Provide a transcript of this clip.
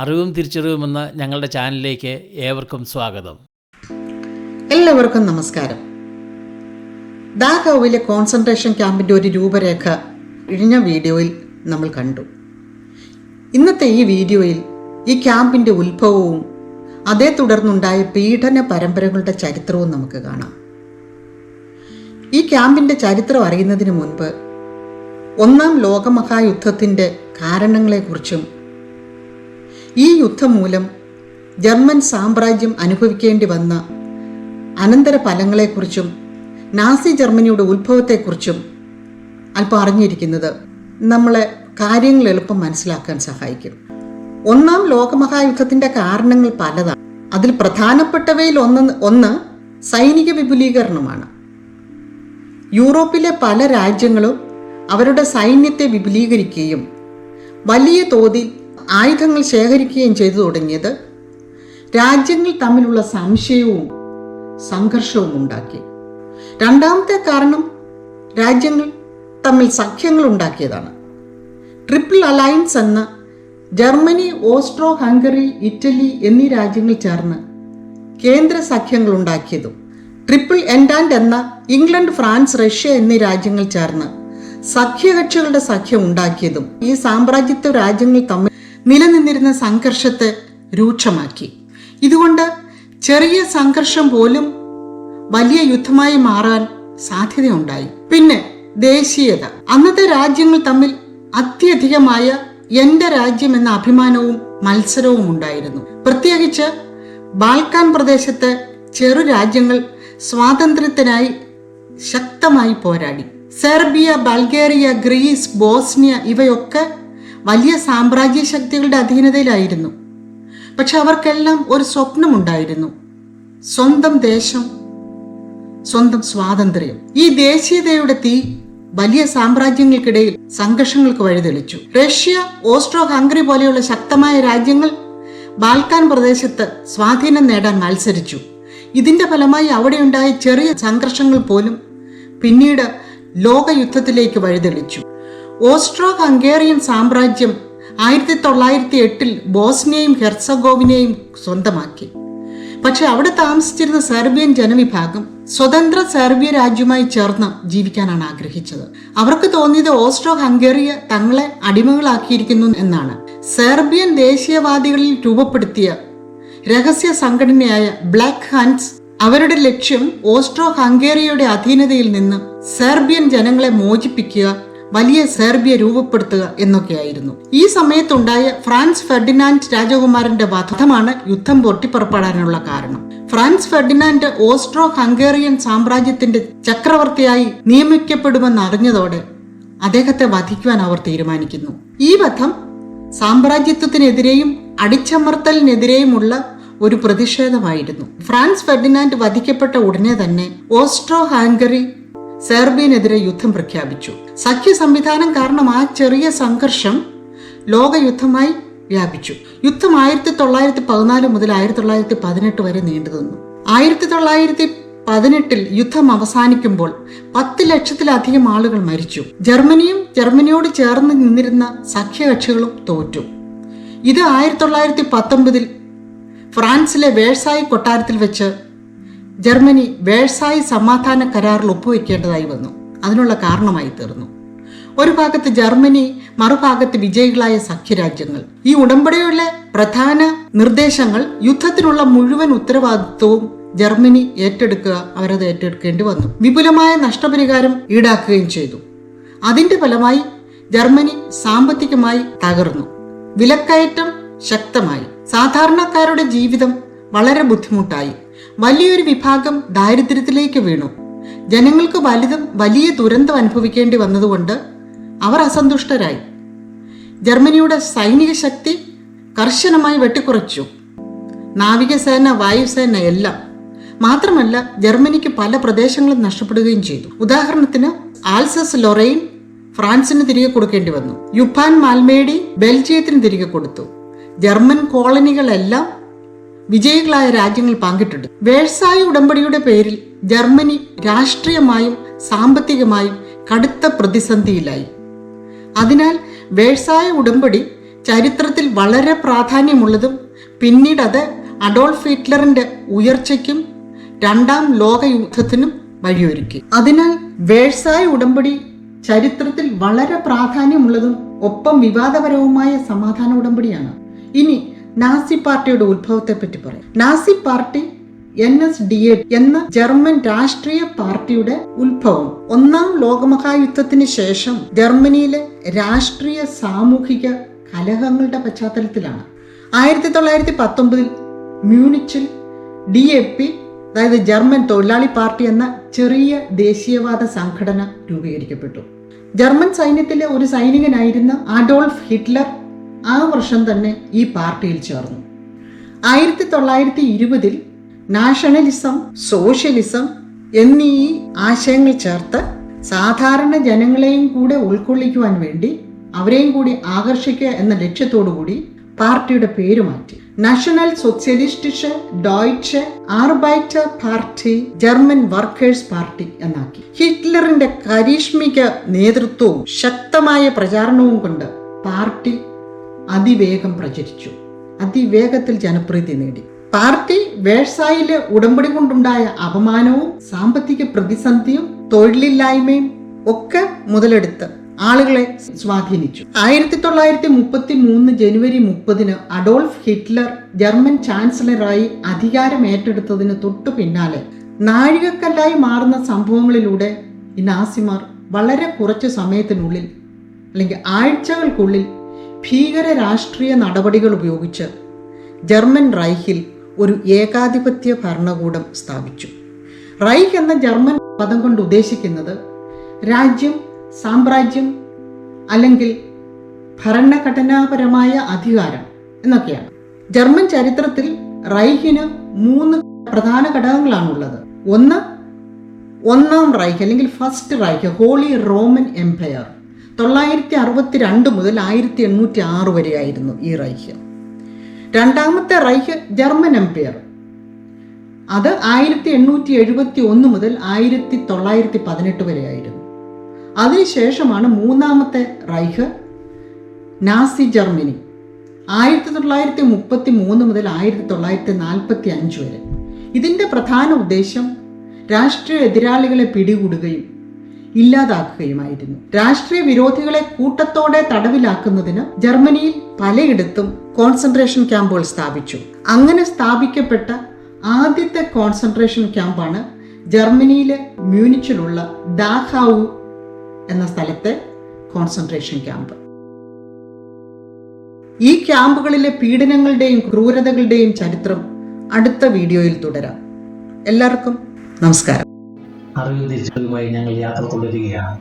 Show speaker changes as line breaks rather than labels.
അറിവും തിരിച്ചറിവും എന്ന ഞങ്ങളുടെ ചാനലിലേക്ക് ഏവർക്കും സ്വാഗതം.
എല്ലാവർക്കും നമസ്കാരം. ദാഗാവിലെ കോൺസെൻട്രേഷൻ ക്യാമ്പിന്റെ ഒരു രൂപരേഖ ഇഴിഞ്ഞ വീഡിയോയിൽ നമ്മൾ കണ്ടു. ഇന്നത്തെ ഈ വീഡിയോയിൽ ഈ ക്യാമ്പിന്റെ ഉത്ഭവവും അതേ തുടർന്നുണ്ടായ പീഡന പരമ്പരകളുടെ ചരിത്രവും നമുക്ക് കാണാം. ഈ ക്യാമ്പിന്റെ ചരിത്രം അറിയുന്നതിന് മുൻപ് ഒന്നാം ലോകമഹായുദ്ധത്തിന്റെ കാരണങ്ങളെക്കുറിച്ചും ഈ യുദ്ധം മൂലം ജർമ്മൻ സാമ്രാജ്യം അനുഭവിക്കേണ്ടി വന്ന അനന്തര ഫലങ്ങളെക്കുറിച്ചും നാസി ജർമ്മനിയുടെ ഉത്ഭവത്തെക്കുറിച്ചും അല്പം അറിഞ്ഞിരിക്കുന്നത് നമ്മളെ കാര്യങ്ങൾ എളുപ്പം മനസ്സിലാക്കാൻ സഹായിക്കും. ഒന്നാം ലോകമഹായുദ്ധത്തിന്റെ കാരണങ്ങൾ പലതാണ്. അതിൽ പ്രധാനപ്പെട്ടവയിൽ ഒന്ന് ഒന്ന് സൈനിക വിപുലീകരണമാണ്. യൂറോപ്പിലെ പല രാജ്യങ്ങളും അവരുടെ സൈന്യത്തെ വിപുലീകരിക്കുകയും വലിയ തോതിൽ ആയുധങ്ങൾ ശേഖരിക്കുകയും ചെയ്തു തുടങ്ങിയത് രാജ്യങ്ങൾ തമ്മിലുള്ള സംശയവും സംഘർഷവും ഉണ്ടാക്കി. രണ്ടാമത്തെ കാരണം രാജ്യങ്ങൾ തമ്മിൽ സഖ്യങ്ങൾ ഉണ്ടാക്കിയതാണ്. ട്രിപ്പിൾ അലയൻസ് എന്ന ജർമ്മനി ഓസ്ട്രോ ഹംഗറി ഇറ്റലി എന്നീ രാജ്യങ്ങൾ ചേർന്ന് കേന്ദ്ര സഖ്യങ്ങൾ ഉണ്ടാക്കിയതും ട്രിപ്പിൾ എൻഡാൻഡ് എന്ന ഇംഗ്ലണ്ട് ഫ്രാൻസ് റഷ്യ എന്നീ രാജ്യങ്ങൾ ചേർന്ന് സഖ്യകക്ഷികളുടെ സഖ്യം ഉണ്ടാക്കിയതും ഈ സാമ്രാജ്യത്വ രാജ്യങ്ങൾ തമ്മിൽ നിലനിന്നിരുന്ന സംഘർഷത്തെ രൂക്ഷമാക്കി. ഇതുകൊണ്ട് ചെറിയ സംഘർഷം പോലും വലിയ യുദ്ധമായി മാറാൻ സാധ്യതയുണ്ടായി. പിന്നെ ദേശീയത. അന്നത്തെ രാജ്യങ്ങൾ തമ്മിൽ അത്യധികമായ എന്റെ രാജ്യം എന്ന അഭിമാനവും മത്സരവും ഉണ്ടായിരുന്നു. പ്രത്യേകിച്ച് ബാൽക്കാൻ പ്രദേശത്തെ ചെറു രാജ്യങ്ങൾ സ്വാതന്ത്ര്യത്തിനായി ശക്തമായി പോരാടി. സെർബിയ ബൾഗേറിയ ഗ്രീസ് ബോസ്നിയ ഇവയൊക്കെ വലിയ സാമ്രാജ്യ ശക്തികളുടെ അധീനതയിലായിരുന്നു. പക്ഷെ അവർക്കെല്ലാം ഒരു സ്വപ്നമുണ്ടായിരുന്നു. സ്വന്തം ദേശം സ്വന്തം സ്വാതന്ത്ര്യം. ഈ ദേശീയതയുടെ തീ വലിയ സാമ്രാജ്യങ്ങൾക്കിടയിൽ സംഘർഷങ്ങൾക്ക് വഴിതെളിച്ചു. റഷ്യ ഓസ്ട്രോ ഹംഗറി പോലെയുള്ള ശക്തമായ രാജ്യങ്ങൾ ബാൽക്കാൻ പ്രദേശത്ത് സ്വാധീനം നേടാൻ മത്സരിച്ചു. ഇതിന്റെ ഫലമായി അവിടെയുണ്ടായ ചെറിയ സംഘർഷങ്ങൾ പോലും പിന്നീട് ലോകയുദ്ധത്തിലേക്ക് വഴിതെളിച്ചു. ഓസ്ട്രോ ഹംഗേറിയൻ സാമ്രാജ്യം ആയിരത്തി തൊള്ളായിരത്തി എട്ടിൽ ബോസ്നിയയും ഹെർസഗോവിനെയും സ്വന്തമാക്കി. പക്ഷെ അവിടെ താമസിച്ചിരുന്ന സെർബിയൻ ജനവിഭാഗം സ്വതന്ത്ര സെർബിയ രാജ്യമായി ചേർന്ന് ജീവിക്കാനാണ് ആഗ്രഹിച്ചത്. അവർക്ക് തോന്നിയത് ഓസ്ട്രോ ഹംഗേറിയ തങ്ങളെ അടിമകളാക്കിയിരിക്കുന്നു എന്നാണ്. സെർബിയൻ ദേശീയവാദികളിൽ രൂപപ്പെടുത്തിയ രഹസ്യ സംഘടനയായ ബ്ലാക്ക് ഹൺസ് അവരുടെ ലക്ഷ്യം ഓസ്ട്രോ ഹംഗേറിയയുടെ അധീനതയിൽ നിന്ന് സെർബിയൻ ജനങ്ങളെ മോചിപ്പിക്കുക വലിയ സെർബിയ രൂപപ്പെടുത്തുക എന്നൊക്കെയായിരുന്നു. ഈ സമയത്തുണ്ടായ ഫ്രാൻസ് ഫെർഡിനാൻഡ് രാജകുമാരന്റെ വധമാണ് യുദ്ധം പൊട്ടിപ്പുറപ്പെടാനുള്ള കാരണം. ഫ്രാൻസ് ഫെർഡിനാൻഡ് ഓസ്ട്രോ ഹംഗേറിയൻ സാമ്രാജ്യത്തിന്റെ ചക്രവർത്തിയായി നിയമിക്കപ്പെടുമെന്ന് അറിഞ്ഞതോടെ അദ്ദേഹത്തെ വധിക്കുവാൻ അവർ തീരുമാനിക്കുന്നു. ഈ വധം സാമ്രാജ്യത്വത്തിനെതിരെയും അടിച്ചമർത്തലിനെതിരെയുമുള്ള ഒരു പ്രതിഷേധമായിരുന്നു. ഫ്രാൻസ് ഫെർഡിനാൻഡ് വധിക്കപ്പെട്ട ഉടനെ തന്നെ ഓസ്ട്രോ ഹാംഗറി സെർബിയനെതിരെ യുദ്ധം പ്രഖ്യാപിച്ചു. സഖ്യ സംവിധാനം കാരണം ആ ചെറിയ സംഘർഷം ലോകയുദ്ധമായി വ്യാപിച്ചു. യുദ്ധം ആയിരത്തി തൊള്ളായിരത്തി പതിനാല് മുതൽ ആയിരത്തി തൊള്ളായിരത്തി പതിനെട്ട് വരെ നീണ്ടു നീണ്ടുനിന്നു ആയിരത്തി തൊള്ളായിരത്തി പതിനെട്ടിൽ യുദ്ധം അവസാനിക്കുമ്പോൾ പത്ത് ലക്ഷത്തിലധികം ആളുകൾ മരിച്ചു. ജർമ്മനിയും ജർമ്മനിയോട് ചേർന്ന് നിന്നിരുന്ന സഖ്യകക്ഷികളും തോറ്റു. ഇത് ആയിരത്തി തൊള്ളായിരത്തി പത്തൊമ്പതിൽ ഫ്രാൻസിലെ വേഴ്സായി കൊട്ടാരത്തിൽ വെച്ച് ജർമ്മനി വേഴ്സായി സമാധാന കരാറിൽ ഒപ്പുവെക്കേണ്ടതായി വന്നു. അതിനുള്ള കാരണമായി തീർന്നു. ഒരു ഭാഗത്ത് ജർമ്മനി മറുഭാഗത്ത് വിജയികളായ സഖ്യരാജ്യങ്ങൾ. ഈ ഉടമ്പടിയുടെ പ്രധാന നിർദ്ദേശങ്ങൾ യുദ്ധത്തിനുള്ള മുഴുവൻ ഉത്തരവാദിത്വവും ജർമ്മനി ഏറ്റെടുക്കുക അവരത് ഏറ്റെടുക്കേണ്ടി വന്നു. വിപുലമായ നഷ്ടപരിഹാരം ഈടാക്കുകയും ചെയ്തു. അതിന്റെ ഫലമായി ജർമ്മനി സാമ്പത്തികമായി തകർന്നു. വിലക്കയറ്റം ശക്തമായി. സാധാരണക്കാരുടെ ജീവിതം വളരെ ബുദ്ധിമുട്ടായി. വലിയൊരു വിഭാഗം ദാരിദ്ര്യത്തിലേക്ക് വീണു. ജനങ്ങൾക്ക് വലുതും വലിയ ദുരന്തം അനുഭവിക്കേണ്ടി വന്നതുകൊണ്ട് അവർ അസന്തുഷ്ടരായി. ജർമ്മനിയുടെ സൈനിക ശക്തി കർശനമായി വെട്ടിക്കുറച്ചു. നാവികസേന വായുസേന എല്ലാം. മാത്രമല്ല ജർമ്മനിക്ക് പല പ്രദേശങ്ങളും നഷ്ടപ്പെടുകയും ചെയ്തു. ഉദാഹരണത്തിന് ആൽസസ് ലൊറൈൻ ഫ്രാൻസിന് തിരികെ കൊടുക്കേണ്ടി വന്നു. യുപ്പാൻ മാൽമേഡി ബെൽജിയത്തിന് തിരികെ കൊടുത്തു. ജർമ്മൻ കോളനികളെല്ലാം വിജയികളായ രാജ്യങ്ങൾ പങ്കിട്ടുണ്ട്. വേഴ്സായ ഉടമ്പടിയുടെ പേരിൽ ജർമ്മനി രാഷ്ട്രീയമായും സാമ്പത്തികമായും കടുത്ത പ്രതിസന്ധിയിലായി. അതിനാൽ വേഴ്സായ ഉടമ്പടി ചരിത്രത്തിൽ വളരെ പ്രാധാന്യമുള്ളതും പിന്നീട് അത് അഡോൾഫ് ഹിറ്റ്ലറിന്റെ ഉയർച്ചയ്ക്കും രണ്ടാം ലോക യുദ്ധത്തിനും വഴിയൊരുക്കി. അതിനാൽ വേഴ്സായ ഉടമ്പടി ചരിത്രത്തിൽ വളരെ പ്രാധാന്യമുള്ളതും ഒപ്പം വിവാദപരവുമായ സമാധാന ഉടമ്പടിയാണ്. ഇനി നാസി പാർട്ടിയുടെ ഉത്ഭവത്തെ പറ്റി പറയാം. Nazi party N S D A എന്ന ജർമ്മൻ രാഷ്ട്രീയ പാർട്ടിയുടെ ഉത്ഭവം. ഒന്നാം ലോകമഹായുദ്ധത്തിന് ശേഷം ജർമ്മനിയിലെ രാഷ്ട്രീയ സാമൂഹിക കലഹങ്ങളുടെ പശ്ചാത്തലത്തിലാണ്. ആയിരത്തി തൊള്ളായിരത്തി പത്തൊമ്പതിൽ മ്യൂണിച്ചിൽ ഡി എ പി അതായത് ജർമ്മൻ തൊഴിലാളി പാർട്ടി എന്ന ചെറിയ ദേശീയവാദ സംഘടന രൂപീകരിക്കപ്പെട്ടു. ജർമ്മൻ സൈന്യത്തിലെ ഒരു സൈനികനായിരുന്ന അഡോൾഫ് ഹിറ്റ്ലർ ആ വർഷം തന്നെ ഈ പാർട്ടിയിൽ ചേർന്നു. ആയിരത്തി തൊള്ളായിരത്തി ഇരുപതിൽ നാഷണലിസം സോഷ്യലിസം എന്നീ ആശയങ്ങൾ ചേർത്ത് സാധാരണ ജനങ്ങളെയും കൂടെ ഉൾക്കൊള്ളിക്കുവാൻ വേണ്ടി അവരെയും കൂടി ആകർഷിക്കുക എന്ന ലക്ഷ്യത്തോടു കൂടി പാർട്ടിയുടെ പേര് മാറ്റി. National Sozialistische Deutsche Arbeiter party German workers party എന്നാക്കി. ഹിറ്റ്ലറിന്റെ കരീഷ്മിക നേതൃത്വവും ശക്തമായ പ്രചാരണവും കൊണ്ട് പാർട്ടി അതിവേഗം പ്രചരിച്ചു. അതിവേഗത്തിൽ ജനപ്രീതി നേടി. പാർട്ടി വേഴ്സായിലെ ഉടമ്പടി കൊണ്ടുണ്ടായ അപമാനവും സാമ്പത്തിക പ്രതിസന്ധിയും തൊഴിലില്ലായ്മയും ഒക്കെ മുതലെടുത്ത് ആളുകളെ സ്വാധീനിച്ചു. ആയിരത്തി തൊള്ളായിരത്തി മുപ്പത്തി മൂന്ന് ജനുവരി മുപ്പതിന് അഡോൾഫ് ഹിറ്റ്ലർ ജർമ്മൻ ചാൻസലറായി അധികാരം ഏറ്റെടുത്തതിന് തൊട്ടു പിന്നാലെ നാഴികക്കല്ലായി മാറുന്ന സംഭവങ്ങളിലൂടെ ഈ നാസിമാർ വളരെ കുറച്ച് സമയത്തിനുള്ളിൽ അല്ലെങ്കിൽ ആഴ്ചകൾക്കുള്ളിൽ ഭീകര രാഷ്ട്രീയ നടപടികൾ ഉപയോഗിച്ച് ജർമ്മൻ റൈഹിൽ ഒരു ഏകാധിപത്യ ഭരണകൂടം സ്ഥാപിച്ചു. റൈഹ് എന്ന ജർമ്മൻ പദം കൊണ്ട് ഉദ്ദേശിക്കുന്നത് രാജ്യം സാമ്രാജ്യം അല്ലെങ്കിൽ ഭരണഘടനാപരമായ അധികാരം എന്നൊക്കെയാണ്. ജർമ്മൻ ചരിത്രത്തിൽ റൈഹിന് മൂന്ന് പ്രധാന ഘടകങ്ങളാണുള്ളത്. ഒന്ന് ഒന്നാം റൈഖ് അല്ലെങ്കിൽ first Reich holy Roman empire. തൊള്ളായിരത്തി അറുപത്തി രണ്ട് മുതൽ ആയിരത്തി എണ്ണൂറ്റി ആറ് വരെയായിരുന്നു ഈ റൈഖ് രണ്ടാമത്തെ റൈഹ് ജർമ്മൻ എംപയർ. അത് ആയിരത്തി എണ്ണൂറ്റി എഴുപത്തി ഒന്ന് മുതൽ ആയിരത്തി തൊള്ളായിരത്തി പതിനെട്ട് വരെയായിരുന്നു. അതിനുശേഷമാണ് മൂന്നാമത്തെ റൈഹ് നാസി ജർമ്മനി. ആയിരത്തി തൊള്ളായിരത്തി മുപ്പത്തി മൂന്ന് മുതൽ ആയിരത്തി തൊള്ളായിരത്തി നാൽപ്പത്തി അഞ്ച് വരെ. ഇതിന്റെ പ്രധാന ഉദ്ദേശം രാഷ്ട്രീയ എതിരാളികളെ പിടികൂടുകയും ഇല്ലാതാക്കുകയുമായിരുന്നു. രാഷ്ട്രീയ വിരോധികളെ കൂട്ടത്തോടെ തടവിലാക്കുന്നതിന് ജർമ്മനിയിൽ പലയിടത്തും കോൺസെൻട്രേഷൻ ക്യാമ്പുകൾ സ്ഥാപിച്ചു. അങ്ങനെ സ്ഥാപിക്കപ്പെട്ട ആദ്യത്തെ കോൺസെൻട്രേഷൻ ക്യാമ്പാണ് ജർമ്മനിയിലെ മ്യൂണിച്ചിലുള്ള ദാഹാവു എന്ന സ്ഥലത്തെ കോൺസെൻട്രേഷൻ ക്യാമ്പ് ഈ ക്യാമ്പുകളിലെ പീഡനങ്ങളുടെയും ക്രൂരതകളുടെയും ചരിത്രം അടുത്ത വീഡിയോയിൽ തുടരാം. എല്ലാവർക്കും നമസ്കാരം.
അറിവ് തിരിച്ചറിവുമായി ഞങ്ങൾ യാത്ര തുടരുകയാണ്.